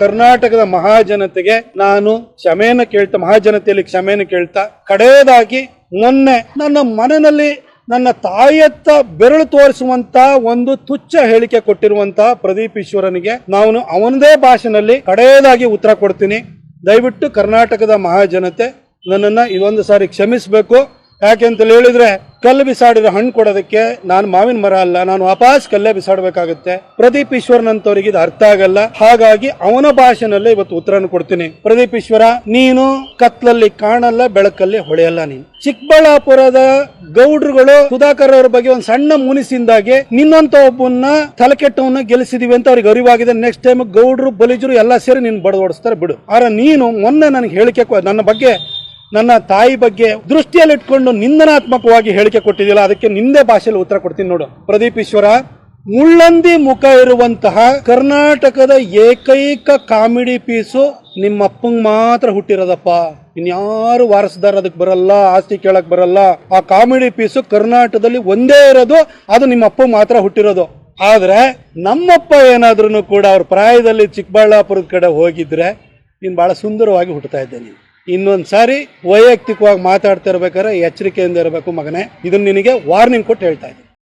ಕರ್ನಾಟಕದ ಮಹಾಜನತೆಗೆ ನಾನು ಕ್ಷಮೆಯನ್ನು ಕೇಳ್ತಾ, ಮಹಾಜನತೆಯಲ್ಲಿ ಕ್ಷಮೆಯನ್ನು ಕೇಳ್ತಾ, ಕಡೆಯದಾಗಿ ಮೊನ್ನೆ ನನ್ನ ಮನೆಯಲ್ಲಿ ನನ್ನ ತಾಯಿಯತ್ತ ಬೆರಳು ತೋರಿಸುವಂತ ಒಂದು ತುಚ್ಛ ಹೇಳಿಕೆ ಕೊಟ್ಟಿರುವಂತಹ ಪ್ರದೀಪ್ ಈಶ್ವರನಿಗೆ ನಾನು ಅವನದೇ ಭಾಷೆನಲ್ಲಿ ಕಡೆಯದಾಗಿ ಉತ್ತರ ಕೊಡ್ತೀನಿ. ದಯವಿಟ್ಟು ಕರ್ನಾಟಕದ ಮಹಾಜನತೆ ನನ್ನನ್ನು ಇದೊಂದು ಸಾರಿ ಕ್ಷಮಿಸಬೇಕು. ಯಾಕೆಂತ ಹೇಳಿದ್ರೆ, ಕಲ್ಲು ಬಿಸಾಡಿದ್ರೆ ಹಣ್ಣು ಕೊಡೋದಕ್ಕೆ ನಾನು ಮಾವಿನ ಮರ ಅಲ್ಲ, ನಾನು ವಾಪಸ್ ಕಲ್ಲೇ ಬಿಸಾಡಬೇಕಾಗುತ್ತೆ. ಪ್ರದೀಪ್ ಈಶ್ವರ್ನಂತವರಿಗೆ ಇದು ಅರ್ಥ ಆಗಲ್ಲ. ಹಾಗಾಗಿ ಅವನ ಭಾಷೆನಲ್ಲೇ ಇವತ್ತು ಉತ್ತರನ ಕೊಡ್ತೀನಿ. ಪ್ರದೀಪ್ ಈಶ್ವರ, ನೀನು ಕತ್ಲಲ್ಲಿ ಕಾಣಲ್ಲ, ಬೆಳಕಲ್ಲಿ ಹೊಳೆಯಲ್ಲ ನೀನು. ಚಿಕ್ಕಬಳ್ಳಾಪುರದ ಗೌಡ್ರುಗಳು ಸುಧಾಕರ್ ಅವರ ಬಗ್ಗೆ ಒಂದು ಸಣ್ಣ ಮುನಿಸಿಂದಾಗಿ ನಿನ್ನಂತ ಒಬ್ಬನ ತಲೆಕೆಟ್ಟವನ್ನ ಗೆಲ್ಲಿಸಿದೀವಿ ಅಂತ ಅವ್ರಿಗೆ ಅರಿವಾಗಿದೆ. ನೆಕ್ಸ್ಟ್ ಟೈಮ್ ಗೌಡ್ರು, ಬಲಿಜರು ಎಲ್ಲ ಸೇರಿ ನೀನು ಬಡದೊಡಿಸ್ತಾರೆ ಬಿಡು. ಆದ್ರೆ ನೀನು ಮೊನ್ನೆ ನನಗೆ ಹೇಳಿಕೆ ನನ್ನ ಬಗ್ಗೆ ನನ್ನ ತಾಯಿ ಬಗ್ಗೆ ದೃಷ್ಟಿಯಲ್ಲಿ ಇಟ್ಕೊಂಡು ನಿಂದನಾತ್ಮಕವಾಗಿ ಹೇಳಿಕೆ ಕೊಟ್ಟಿದ್ದಿಲ್ಲ ಅದಕ್ಕೆ ನಿಂದೆ ಭಾಷೆಯಲ್ಲಿ ಉತ್ತರ ಕೊಡ್ತೀನಿ ನೋಡು. ಪ್ರದೀಪ್ ಈಶ್ವರ, ಮುಳ್ಳಂದಿ ಮುಖ ಇರುವಂತಹ ಕರ್ನಾಟಕದ ಏಕೈಕ ಕಾಮಿಡಿ ಪೀಸು ನಿಮ್ಮ ಅಪ್ಪಂಗ್ ಮಾತ್ರ ಹುಟ್ಟಿರೋದಪ್ಪ. ಇನ್ಯಾರು ವಾರಸದಾರ ಅದಕ್ಕೆ ಬರಲ್ಲ, ಆಸ್ತಿ ಕೇಳಕ್ ಬರಲ್ಲ. ಆ ಕಾಮಿಡಿ ಪೀಸು ಕರ್ನಾಟಕದಲ್ಲಿ ಒಂದೇ ಇರೋದು, ಅದು ನಿಮ್ಮ ಅಪ್ಪ ಮಾತ್ರ ಹುಟ್ಟಿರೋದು. ಆದ್ರೆ ನಮ್ಮಪ್ಪ ಏನಾದ್ರೂ ಕೂಡ ಅವ್ರ ಪ್ರಾಯದಲ್ಲಿ ಚಿಕ್ಕಬಳ್ಳಾಪುರದ ಕಡೆ ಹೋಗಿದ್ರೆ, ನೀನು ಬಹಳ ಸುಂದರವಾಗಿ ಹುಟ್ಟುತ್ತಾ ಇದ್ದೆ ಇನ್ನೊಂದು ಸಾರಿ ವೈಯಕ್ತಿಕವಾಗಿ ಮಾತಾಡ್ತಾ ಇರ್ಬೇಕಾದ್ರೆ ಎಚ್ಚರಿಕೆಯಿಂದ ಇರಬೇಕು ಮಗನೇ. ಇದನ್ನ ನಿನಗೆ ವಾರ್ನಿಂಗ್ ಕೊಟ್ಟು ಹೇಳ್ತಾ ಇದ್ದೀನಿ.